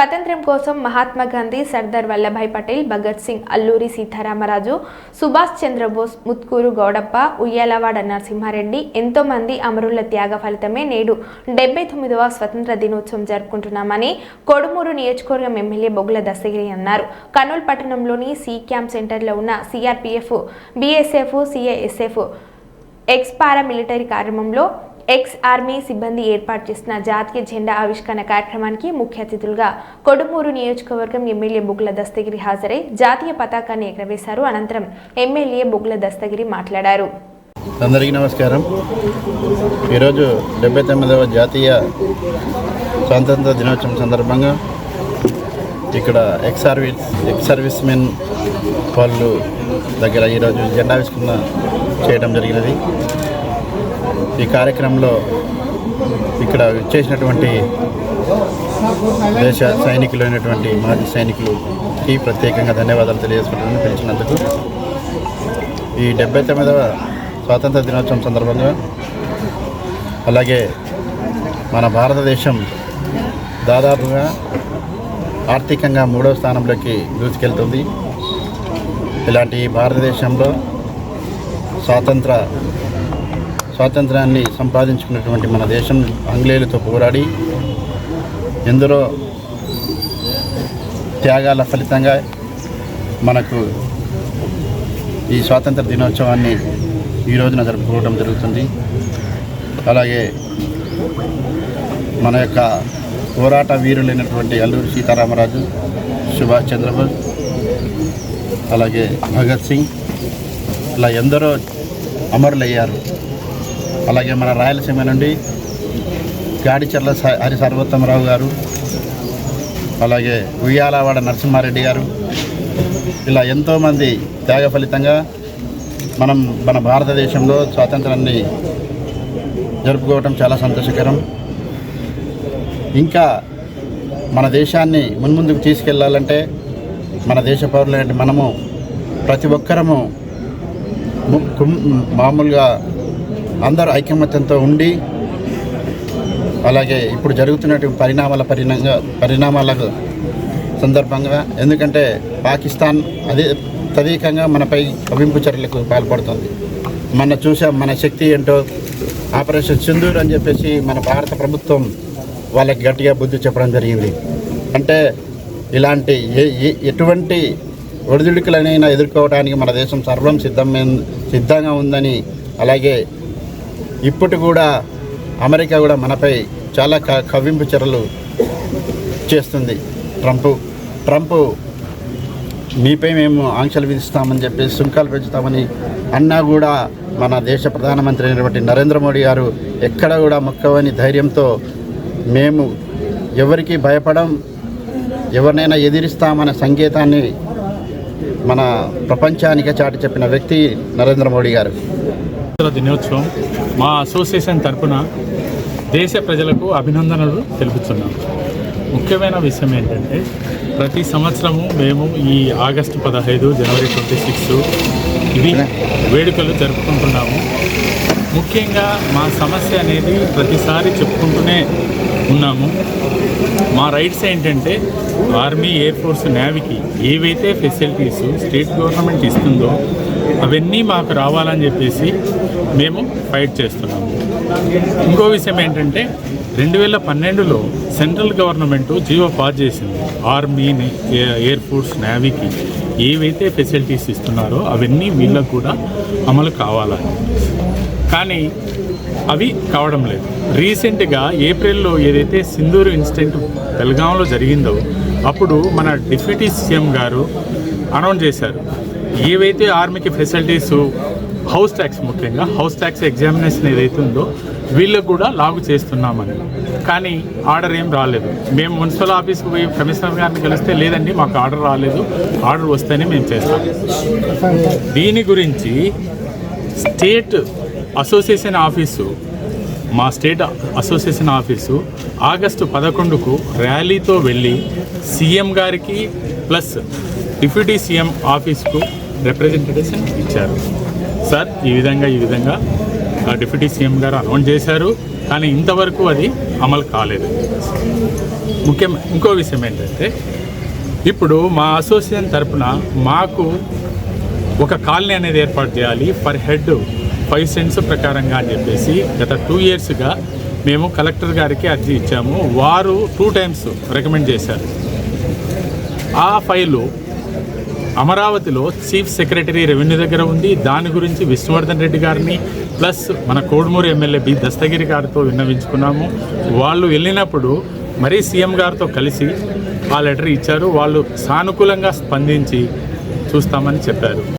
స్వాతంత్ర్యం కోసం మహాత్మా గాంధీ సర్దార్ వల్లభాయ్ పటేల్ భగత్ సింగ్ అల్లూరి సీతారామరాజు సుభాష్ చంద్రబోస్ ముత్కూరు గౌడప్ప ఉయ్యాలవాడ నరసింహారెడ్డి ఎంతోమంది అమరుల త్యాగ ఫలితమే నేడు డెబ్బై తొమ్మిదవ స్వతంత్ర దినోత్సవం జరుపుకుంటున్నామని కొడుమూరు నియోజకవర్గం ఎమ్మెల్యే బొగుల దస్తగిరి అన్నారు. కర్నూలు పట్టణంలోని సి క్యాంప్ సెంటర్లో ఉన్న CRPF BSF CISF ex paramilitary కార్యక్రమంలో ఎక్స్ ఆర్మీ సిబ్బంది ఏర్పాటు చేసిన జాతీయ జెండా ఆవిష్కరణ కార్యక్రమానికి ముఖ్య అతిథులుగా కొడుమూరు నియోజకవర్గం ఎమ్మెల్యే బుగ్ల దస్తగిరి హాజరై జాతీయ పతాకాన్ని ఎగరవేశారు. అనంతరం ఎమ్మెల్యే బుగ్ల దస్తగిరి మాట్లాడారు. అందరికీ నమస్కారం. ఈరోజు డెబ్బై తొమ్మిదవ జాతీయ స్వాతంత్ర దినోత్సవం సందర్భంగా ఇక్కడ ex service ex servicemen వాళ్ళు దగ్గర ఈరోజు జెండావిష్కరణ చేయడం జరిగినది. ఈ కార్యక్రమంలో ఇక్కడ చేసినటువంటి దేశ సైనికులు అయినటువంటి మాజీ సైనికులకి ప్రత్యేకంగా ధన్యవాదాలు తెలియజేసుకుంటున్నాను పిలిచినందుకు. ఈ డెబ్బై తొమ్మిదవ స్వాతంత్ర దినోత్సవం సందర్భంగా అలాగే మన భారతదేశం దాదాపుగా ఆర్థికంగా మూడవ స్థానంలోకి దూసుకెళ్తుంది. ఇలాంటి భారతదేశంలో స్వాతంత్ర స్వాతంత్రాన్ని సంపాదించుకున్నటువంటి మన దేశం ఆంగ్లేయులతో పోరాడి ఎందరో త్యాగాల ఫలితంగా మనకు ఈ స్వాతంత్ర దినోత్సవాన్ని ఈ రోజున జరుపుకోవడం జరుగుతుంది. అలాగే మన యొక్క పోరాట వీరులైనటువంటి అల్లూరి సీతారామరాజు సుభాష్ చంద్రబోస్ అలాగే భగత్ సింగ్ ఇలా ఎందరో అమరులయ్యారు. అలాగే మన రాయలసీమ నుండి గాడిచెర్ల స- హరి సర్వోత్తమరావు గారు అలాగే ఉయ్యాలవాడ నరసింహారెడ్డి గారు ఇలా ఎంతోమంది త్యాగ ఫలితంగా మనం మన భారతదేశంలో స్వాతంత్రాన్ని జరుపుకోవటం చాలా సంతోషకరం. ఇంకా మన దేశాన్ని మున్ముందుకు తీసుకెళ్ళాలంటే మన దేశ పౌరులైన మనము ప్రతి ఒక్కరము ము- కుం- మామూలుగా అందరూ ఐకమత్యంతో ఉండి అలాగే ఇప్పుడు జరుగుతున్నటువంటి పరిణామాల పరిణామ పరిణామాలకు సందర్భంగా ఎందుకంటే పాకిస్తాన్ అదే తదీకంగా మనపై కవింపు చర్యలకు పాల్పడుతుంది. మన చూసాం మన శక్తి ఏంటో ఆపరేషన్ సింధూర్ అని చెప్పేసి మన భారత ప్రభుత్వం వాళ్ళకి గట్టిగా బుద్ధి చెప్పడం జరిగింది. అంటే ఇలాంటి ఏ ఏ- ఎటువంటి ఒడిదుడుకులనైనా ఎదుర్కోవడానికి మన దేశం సర్వం సిద్ధమైన సిద్ధంగా ఉందని అలాగే ఇప్పటి కూడా అమెరికా కూడా మనపై చాలా క కవ్వింపు చర్యలు చేస్తుంది. ట్రంప్ ట్రంప్ మీపై మేము ఆంక్షలు విధిస్తామని చెప్పేసి సుంకాలు పెంచుతామని అన్నా కూడా మన దేశ ప్రధానమంత్రి అయినటువంటి నరేంద్ర మోడీ గారు ఎక్కడ కూడా మొక్కవని ధైర్యంతో మేము ఎవరికి భయపడం ఎవరినైనా ఎదిరిస్తామనే సంకేతాన్ని మన ప్రపంచానికే చాటి చెప్పిన వ్యక్తి నరేంద్ర మోడీ గారు. దినోత్సవం మా అసోసియేషన్ తరపున దేశ ప్రజలకు అభినందనలు తెలుపుతున్నాం. ముఖ్యమైన విషయం ఏంటంటే ప్రతి సంవత్సరము మేము ఈ ఆగస్టు పదహైదు జనవరి ట్వంటీ సిక్స్ ఇవి వేడుకలు జరుపుకుంటున్నాము. ముఖ్యంగా మా సమస్య అనేది ప్రతిసారి చెప్పుకుంటూనే ఉన్నాము. మా రైట్స్ ఏంటంటే ఆర్మీ ఎయిర్ ఫోర్స్ నేవీకి ఏవైతే ఫెసిలిటీస్ స్టేట్ గవర్నమెంట్ ఇస్తుందో అవన్నీ మాకు రావాలని చెప్పేసి మేము ఫైట్ చేస్తున్నాము. ఇంకో విషయం ఏంటంటే రెండు వేల పన్నెండులో సెంట్రల్ గవర్నమెంట్ జీవో పాస్ చేసింది. ఆర్మీని ఎయిర్ ఫోర్స్ నేవీకి ఏవైతే ఫెసిలిటీస్ ఇస్తున్నారో అవన్నీ వీళ్ళకు కూడా అమలు కావాలని. కానీ అవి కావడం లేదు. రీసెంట్గా ఏప్రిల్లో ఏదైతే సింధూరు ఇన్సిడెంట్ బెల్గాంలో జరిగిందో అప్పుడు మన డిప్యూటీ సీఎం గారు అనౌన్స్ చేశారు. ఏవైతే ఆర్మీకి ఫెసిలిటీస్ హౌస్ ట్యాక్స్ ముఖ్యంగా హౌస్ ట్యాక్స్ ఎగ్జామినేషన్ ఏదైతే ఉందో వీళ్ళకు కూడా లాగు చేస్తున్నామని. కానీ ఆర్డర్ ఏం రాలేదు. మేము మున్సిపల్ ఆఫీస్కి పోయి కమిషనర్ గారిని కలిస్తే లేదండి మాకు ఆర్డర్ రాలేదు. ఆర్డర్ వస్తేనే మేము చేస్తాం. దీని గురించి స్టేట్ అసోసియేషన్ ఆఫీసు మా స్టేట్ అసోసియేషన్ ఆఫీసు ఆగస్టు పదకొండుకు ర్యాలీతో వెళ్ళి సీఎం గారికి ప్లస్ డిప్యూటీ సీఎం ఆఫీస్కు రిప్రజెంటేషన్ ఇచ్చారు. సార్ ఈ విధంగా ఈ విధంగా ఆ డిప్యూటీ సీఎం గారు అనౌన్స్ చేశారు కానీ ఇంతవరకు అది అమలు కాలేదు. ముఖ్యం ఇంకో విషయం ఏంటంటే ఇప్పుడు మా అసోసియేషన్ తరపున మాకు ఒక కాలనీ అనేది ఏర్పాటు చేయాలి పర్ హెడ్ ఫైవ్ సెంట్స్ ప్రకారంగా అని చెప్పేసి గత టూ ఇయర్స్గా మేము కలెక్టర్ గారికి అర్జీ ఇచ్చాము. వారు టూ టైమ్స్ రికమెండ్ చేశారు. ఆ ఫైలు అమరావతిలో చీఫ్ సెక్రటరీ రెవెన్యూ దగ్గర ఉంది. దాని గురించి విష్ణువర్ధన్ రెడ్డి గారిని ప్లస్ మన కోడుమూరు ఎమ్మెల్యే బి దస్తగిరి గారితో విన్నవించుకున్నాము. వాళ్ళు వెళ్ళినప్పుడు మరీ సీఎం గారితో కలిసి ఆ లెటర్ ఇచ్చారు. వాళ్ళు సానుకూలంగా స్పందించి చూస్తామని చెప్పారు.